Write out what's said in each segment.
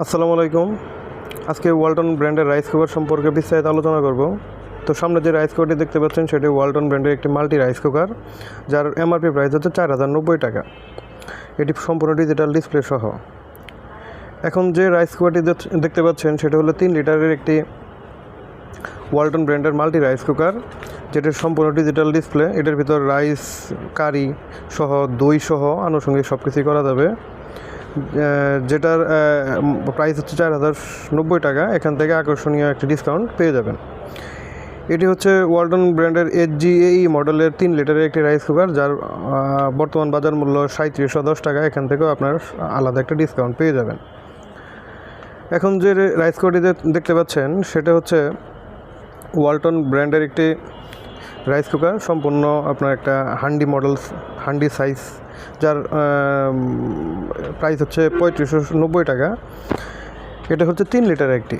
আসসালামু আলাইকুম। আজকে ওয়ালটন ব্র্যান্ডের রাইস কুকার সম্পর্কে বিস্তারিত আলোচনা করব। তো সামনে যে রাইস কুকারটি দেখতে পাচ্ছেন, সেটি ওয়ালটন ব্র্যান্ডের একটি মাল্টি রাইস কুকার, যার এমআরপি প্রাইস হচ্ছে চার হাজার নব্বই টাকা। এটি সম্পূর্ণ ডিজিটাল ডিসপ্লে সহ। এখন যে রাইস কুকারটি দেখতে পাচ্ছেন, সেটা হলো তিন লিটারের একটি ওয়ালটন ব্র্যান্ডের মাল্টি রাইস কুকার যেটির সম্পূর্ণ ডিজিটাল ডিসপ্লে এটার ভিতর রাইস, কারি সহ, দই সহ আনুষঙ্গিক সব কিছুই করা যাবে। যেটার প্রাইস হচ্ছে চার হাজার নব্বই টাকা, এখান থেকে আকর্ষণীয় একটি ডিসকাউন্ট পেয়ে যাবেন। এটি হচ্ছে ওয়ালটন ব্র্যান্ডের এইচ জি এই মডেলের তিন লিটারের একটি রাইস কুকার যার বর্তমান বাজার মূল্য সাঁত্রিশশো দশ টাকা, এখান থেকেও আপনার আলাদা একটা ডিসকাউন্ট পেয়ে যাবেন। এখন যে রাইস কুকারটি দেখতে পাচ্ছেন, সেটা হচ্ছে ওয়ালটন ব্র্যান্ডের একটি রাইস কুকার সম্পূর্ণ আপনার একটা হান্ডি মডেল হান্ডি সাইজ যার প্রাইস হচ্ছে পঁয়ত্রিশশো নব্বই টাকা। এটা হচ্ছে তিন লিটার একটি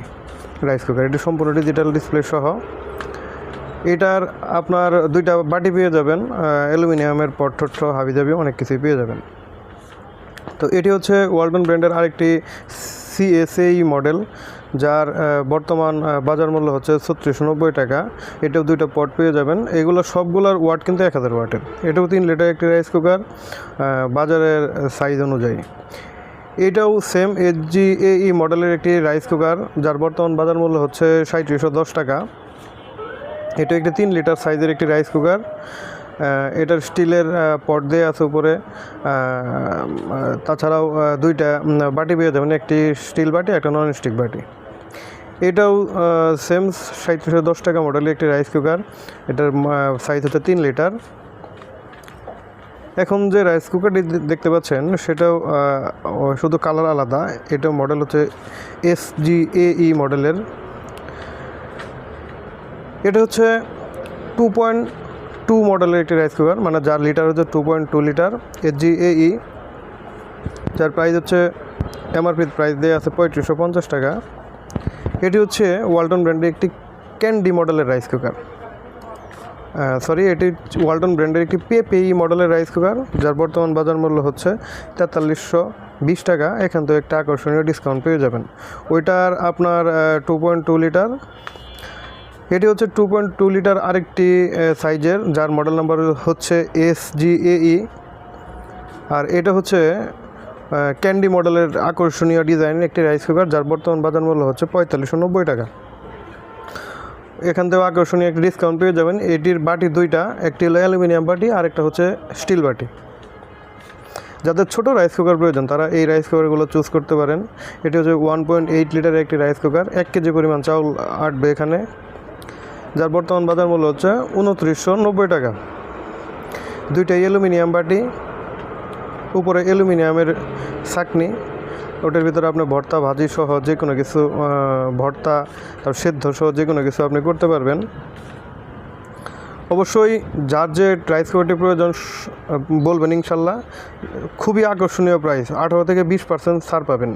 রাইস কুকার এটি সম্পূর্ণ ডিজিটাল ডিসপ্লে সহ। এটার আপনার দুইটা বাটি পেয়ে যাবেন অ্যালুমিনিয়ামের পট টট সহ হাবি জাবি অনেক কিছুই পেয়ে যাবেন। তো এটি হচ্ছে ওয়ালটন ব্র্যান্ডের আরেকটি সিএসএই মডেল যার বর্তমান বাজার মূল্য হচ্ছে ছত্রিশশো নব্বই টাকা। এটাও দুইটা পট পেয়ে যাবেন। এগুলো সবগুলোর ওয়াট কিন্তু এক হাজার ওয়াটের। এটাও তিন লিটার একটি রাইস কুকার বাজারের সাইজ অনুযায়ী। এটাও সেম এইচ জি এই মডেলের একটি রাইস কুকার, যার বর্তমান বাজার মূল্য হচ্ছে সাঁত্রিশশো দশ টাকা। এটা একটি তিন লিটার সাইজের একটি রাইস কুকার। এটার স্টিলের পট দেওয়া আছে উপরে। তাছাড়াও দুইটা বাটি পেয়ে যাবেন। একটি স্টিল বাটি, একটা নন স্টিক বাটি। এটাও সেম সাঁত্রিশশো দশ টাকা মডেলের একটি রাইস কুকার এটার সাইজ হচ্ছে তিন লিটার এখন যে রাইস কুকারটি দেখতে পাচ্ছেন, সেটাও শুধু কালার আলাদা। এটা মডেল হচ্ছে এস জি এ ই মডেলের এটা হচ্ছে টু পয়েন্ট টু মডেলের একটি রাইস কুকার মানে যার লিটার হচ্ছে two point two litre S G A E যার প্রাইস হচ্ছে এমআরপি প্রাইস দেওয়া আছে পঁয়ত্রিশশো পঞ্চাশ টাকা। এটি হচ্ছে ওয়ালটন ব্র্যান্ডের একটি ক্যান্ডি মডেলের রাইস কুকার। সরি এটি ওয়ালটন ব্র্যান্ডের একটি পে পেই মডেলের রাইস কুকার, যার বর্তমান বাজার মূল্য হচ্ছে তেতাল্লিশশো বিশ টাকা। এখান থেকে একটা আকর্ষণীয় ডিসকাউন্ট পেয়ে যাবেন। ওইটার আপনার টু পয়েন্ট টু লিটার এটি হচ্ছে টু পয়েন্ট টু লিটার আরেকটি সাইজের যার মডেল নাম্বার হচ্ছে এস জি ই আর এটা হচ্ছে ক্যান্ডি মডেলের আকর্ষণীয় ডিজাইনের একটি রাইস কুকার, যার বর্তমান বাজার মূল্য হচ্ছে পঁয়তাল্লিশশো নব্বই টাকা। এখান থেকে আকর্ষণীয় একটি ডিসকাউন্ট পেয়ে যাবেন। এটির বাটি দুইটা, একটি হলো অ্যালুমিনিয়াম বাটি আর একটা হচ্ছে স্টিল বাটি। যাদের ছোট রাইস কুকার প্রয়োজন, তারা এই রাইস কুকারগুলো চুজ করতে পারেন। এটি হচ্ছে ওয়ান পয়েন্ট এইট লিটারের একটি রাইস কুকার, এক কেজি পরিমাণ চাউল আটবে এখানে, যার বর্তমান বাজার মূল্য হচ্ছে উনত্রিশশো নব্বই টাকা। দুইটা অ্যালুমিনিয়াম বাটি উপরে অ্যালুমিনিয়ামের চাকনি, ওটার ভিতরে আপনি ভর্তা, ভাজি সহ যে কোনো কিছু ভর্তা, তারপর সেদ্ধ সহ যে কোনো কিছু আপনি করতে পারবেন। অবশ্যই যার যে প্রাইস কোয়ালিটি প্রয়োজন বলবেন ইনশাল্লাহ। খুবই আকর্ষণীয় প্রাইস আঠারো থেকে বিশ পার্সেন্ট ছাড় পাবেন।